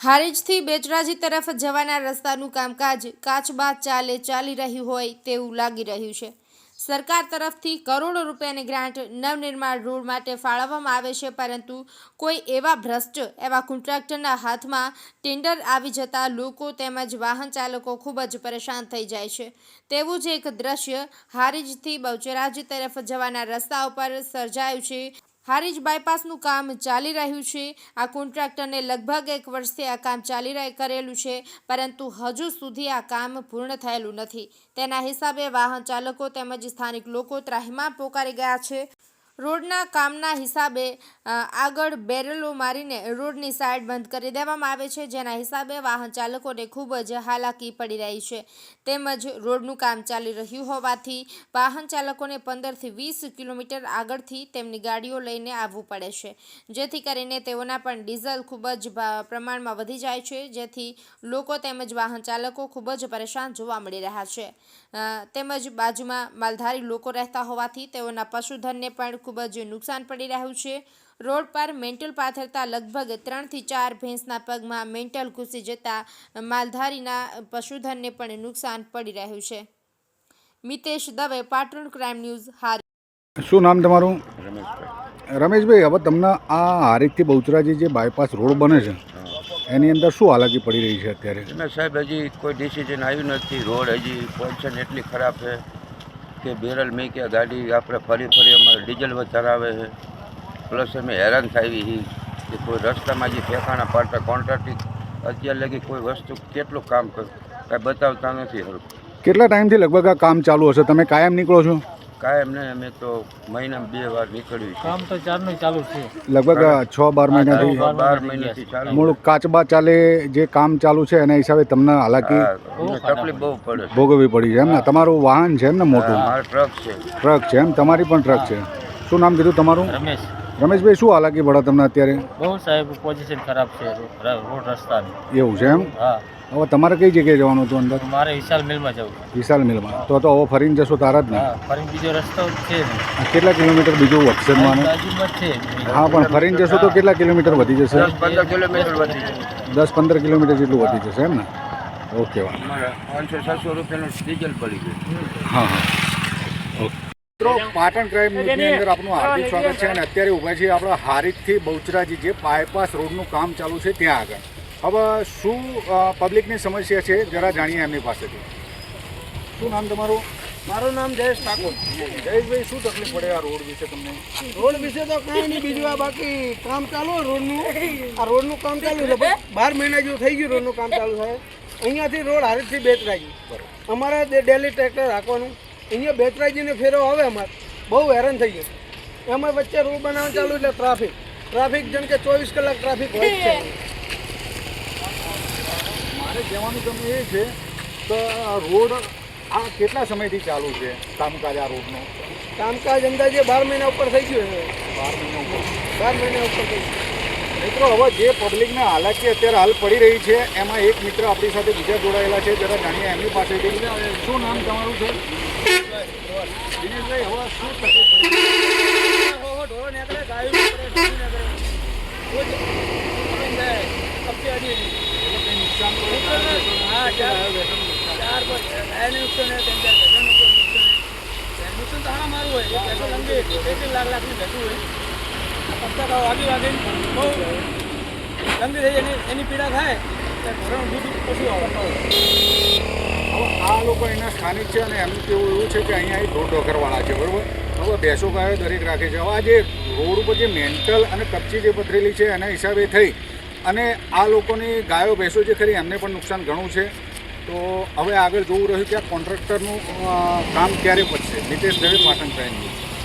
હારીજથી બેચરાજી તરફ જવાના રસ્તાનું કામકાજ કાચબા ચાલે ચાલી રહ્યું હોય તેવું લાગી રહ્યું છે. સરકાર તરફથી કરોડો રૂપિયાની ગ્રાન્ટ નવનિર્માણ રોડ માટે ફાળવવામાં આવે છે, પરંતુ કોઈ એવા ભ્રષ્ટ એવા કોન્ટ્રાક્ટરના હાથમાં ટેન્ડર આવી જતા લોકો તેમજ વાહન ચાલકો ખૂબ જ પરેશાન થઈ જાય છે. તેવું જ એક દ્રશ્ય હારીજથી બહુચરાજી તરફ જવાના રસ્તા ઉપર સર્જાયું છે. હારીજ બાયપાસનું કામ ચાલી રહ્યું છે. આ કોન્ટ્રાક્ટરને લગભગ એક વર્ષથી આ કામ ચાલી કરેલું છે, પરંતુ હજુ સુધી આ કામ પૂર્ણ થયેલું નથી. તેના હિસાબે વાહન ચાલકો તેમજ સ્થાનિક લોકો ત્રાહિમામ પોકારી ગયા છે. રોડના કામના હિસાબે આગળ બેરલો મારીને રોડની સાઈડ બંધ કરી દેવામાં આવે છે, જેના હિસાબે વાહન ચાલકોને ખૂબ જ હાલાકી પડી રહી છે. તેમજ રોડનું કામ ચાલી રહ્યું હોવાથી વાહન ચાલકોને પંદરથી વીસ કિલોમીટર આગળથી તેમની ગાડીઓ લઈને આવવું પડે છે. જેથી કરીને તેઓના પણ ડીઝલ ખૂબ જ પ્રમાણમાં વધી જાય છે, જેથી લોકો તેમજ વાહન ચાલકો ખૂબ જ પરેશાન જોવા મળી રહ્યા છે. તેમજ બાજુમાં માલધારી લોકો રહેતા હોવાથી તેઓના પશુધનને પણ ખૂબ જ નુકસાન પડી રહ્યું છે. રોડ પર મેન્ટલ પાથરતા લગભગ ત્રણથી ચાર ભેંસના પગમાં મેન્ટલ ઘૂસી જતા માલધારીના પશુધનને પણ નુકસાન પડી રહ્યું છે. મિતેશ દવે પાટણ ક્રાઇમ ન્યૂઝ હાર. શું નામ તમારું? રમેશભાઈ રમેશભાઈ હવે તમને આ હારીજથી બહુચરાજી જે બાયપાસ રોડ બને છે એની અંદર શું હાલાકી પડી રહી છે અત્યારે? સાહેબ હજી કોઈ ડિસિઝન આવ્યું નથી. રોડ હજી પોઝિશન એટલી ખરાબ છે. કે બેરલ મેં કે ગાડી આપણે ફરી ફરી અમારે ડીઝલ વધારાવે છે. પ્લસ અમે હેરાન થાવી છીએ કે કોઈ રસ્તામાં જે ઠેકાણા પાડતા કોન્ટ્રાક્ટી અત્યારે લગી કોઈ વસ્તુ કેટલું કામ કર કાંઈ બતાવતા નથી હરું. કેટલા ટાઈમથી લગભગ આ કામ ચાલુ હશે? તમે કાયમ નીકળો છો? કાયમ નહીં અમે તો મહિનામાં બે વાર નીકળ્યું કામ તો ચારનું ચાલુ છે. લગભગ છ બાર મહિનાથી બાર બાર મહિના થઈ મહિનાથી ચાલુ મૂળ કાચબા ચાલે જે કામ ચાલુ છે એના હિસાબે તમને હાલાકી તકલીફ બહુ પડે ભોગવવી પડી છે એમ ને? તમારું વાહન છે એમ ને મોટું? મારો ટ્રક છે. ટ્રક છે એમ? તમારી પણ ટ્રક છે. શું નામ કીધું તમારું? રમેશ. રમેશભાઈ શું હાલાકી પડે તમને અત્યારે? બહુ સાહેબ પોઝિશન ખરાબ છે રોડ રસ્તાની. એવું છે એમ? હા. હવે તમારે કઈ જગ્યાએ જવાનું હતું અંદર? મારે વિશાલ મિલમાં જવું. વિશાલ મિલમાં. તો તો હવે ફરીને જશો તારા જ ને? ફરીને ફરી બીજો રસ્તો છે. કેટલા કિલોમીટર બીજું વધશે માનું? છે. હા પણ ફરીને જશો તો કેટલા કિલોમીટર વધી જશે? દસ પંદર કિલોમીટર વધી જાય દસ પંદર કિલોમીટર જેટલું વધી જશે એમ ને? ઓકે વાહ અમારે પાંચસો છસો રૂપિયાનું ડીઝલ પડી ગયું. હા હા. ઓકે મિત્રો પાટણ ક્રાઇમ ન્યૂઝની અંદર આપનું હાર્દિક સ્વાગત છે અને અત્યારે ઊભા છીએ આપણા હારીજથી બહુચરાજી જે બાયપાસ રોડનું કામ ચાલુ છે ત્યાં આગળ. હવે શું પબ્લિકની સમસ્યા છે? જરા જાણીએ એમની પાસેથી. શું નામ તમારું? મારું નામ જયેશ ઠાકોર. જયેશભાઈ શું તકલીફ પડે આ રોડ વિશે તમને? રોડ વિશે તો કાંઈ નહીં બીજું આ બાકી કામ ચાલુ રોડનું. આ રોડનું કામ ચાલુ છે. બાર મહિના જેવું થઈ ગયું રોડનું કામ ચાલુ થાય. અહીંયાથી રોડ હારેથી બેતરાજી. અમારે ડેલી ટ્રેક્ટર રાખવાનું અહીંયા બેતરાજીને ફેરો આવે અમારે. બહુ હેરાન થઈ ગયું. એમાં વચ્ચે રોડ બનાવવાનું ચાલુ એટલે ટ્રાફિક. ટ્રાફિક જેમ કે ચોવીસ કલાક ટ્રાફિક હોય છે. મારે કહેવાનું તમને એ છે કે રોડ આ કેટલા સમયથી ચાલુ છે કામકાજ આ રોડનો? કામકાજ અંદાજે બાર મહિના ઉપર થઈ ગયું છે. બાર મહિના ઉપર. બાર મહિના ઉપર થઈ ગયું. મિત્રો હવે જે પબ્લિકને હાલાકી અત્યારે હાલ પડી રહી છે એમાં એક મિત્ર આપણી સાથે બીજા જોડાયેલા છે જરા જાણીએ એમની પાસેથી. શું નામ તમારું છે? દિનેશભાઈ હવે શું તકલીફ પડી ગાયો નીકળે ઢોરો નીકળે રોજ પકડીને જાય કપચી અડી એટલે કંઈ નુકસાન તો થાય છે. હા ચાર ચાર ગાયને નુકસાન તો હાણા મારું હોય. ભેંસો લંબી, એક એક લાખ લાખની ભેંસું હોય. લંબી થઈ એની એની પીડા થાય ત્યારે ઘરનું દૂધ ઓછું હવે આ લોકો એના સ્થાનિક છે અને એમનું કેવું એવું છે કે અહીંયા એક ઢોર ઢોકરવાળા છે, બરોબર? હવે બેસો ગાયો દરેક રાખે છે. હવે આ જે રોડ ઉપર જે મેન્ટલ અને કપચી જે પથરેલી છે, એના હિસાબે થઈ. અને આ લોકોની ગાયો ભેંસો જે ખરી, એમને પણ નુકસાન ઘણું છે. તો હવે આગળ જોવું રહ્યું કે આ કોન્ટ્રાક્ટરનું કામ ક્યારે પડશે નિતેશ દવે પાટણ ક્રાઇમ ન્યૂઝ